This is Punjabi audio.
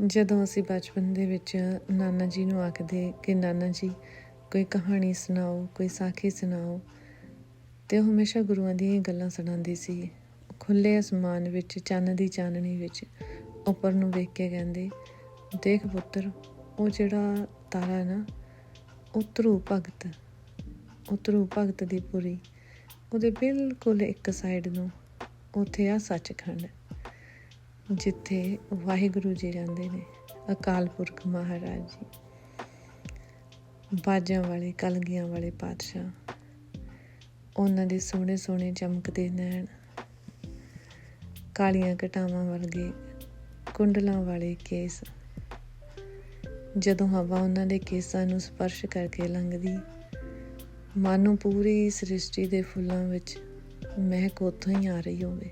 ਜਦੋਂ ਅਸੀਂ ਬਚਪਨ ਦੇ ਵਿੱਚ ਨਾਨਾ ਜੀ ਨੂੰ ਆਖਦੇ ਕਿ ਨਾਨਾ ਜੀ, ਕੋਈ ਕਹਾਣੀ ਸੁਣਾਓ, ਕੋਈ ਸਾਖੀ ਸੁਣਾਓ, ਤੇ ਉਹ ਹਮੇਸ਼ਾ ਗੁਰੂਆਂ ਦੀਆਂ ਹੀ ਗੱਲਾਂ ਸੁਣਾਉਂਦੀ ਸੀ। ਖੁੱਲੇ ਅਸਮਾਨ ਵਿੱਚ, ਚੰਨ ਦੀ ਚਾਨਣੀ ਵਿੱਚ, ਉੱਪਰ ਨੂੰ ਵੇਖ ਕੇ ਕਹਿੰਦੇ, ਦੇਖ ਪੁੱਤਰ, ਉਹ ਜਿਹੜਾ ਤਾਰਾ ਨਾ, ਉਹ ਧਰੂ ਭਗਤ, ਉਹ ਧਰੂ ਭਗਤ ਦੀ ਪੁਰੀ, ਉਹਦੇ ਬਿਲਕੁਲ ਇੱਕ ਸਾਈਡ ਨੂੰ, ਉੱਥੇ ਆ ਸੱਚਖੰਡ। ਜਿੱਥੇ ਵਾਹਿਗੁਰੂ ਜੀ ਰਹਿੰਦੇ ਨੇ, ਅਕਾਲ ਪੁਰਖ ਮਹਾਰਾਜ ਜੀ। ਬਾਜਾਂ ਵਾਲੇ, ਕਲਗੀਆਂ ਵਾਲੇ ਪਾਤਸ਼ਾਹ, ਉਹਨਾਂ ਦੇ ਸੋਹਣੇ ਸੋਹਣੇ ਚਮਕਦੇ ਨੈਣ, ਕਾਲੀਆਂ ਘਟਾਵਾਂ ਵਰਗੇ ਕੁੰਡਲਾਂ ਵਾਲੇ ਕੇਸ। ਜਦੋਂ ਹਵਾ ਉਹਨਾਂ ਦੇ ਕੇਸਾਂ ਨੂੰ ਸਪਰਸ਼ ਕਰਕੇ ਲੰਘਦੀ, ਮਨ ਨੂੰ ਪੂਰੀ ਸ੍ਰਿਸ਼ਟੀ ਦੇ ਫੁੱਲਾਂ ਵਿੱਚ ਮਹਿਕ ਉੱਥੋਂ ਹੀ ਆ ਰਹੀ ਹੋਵੇ।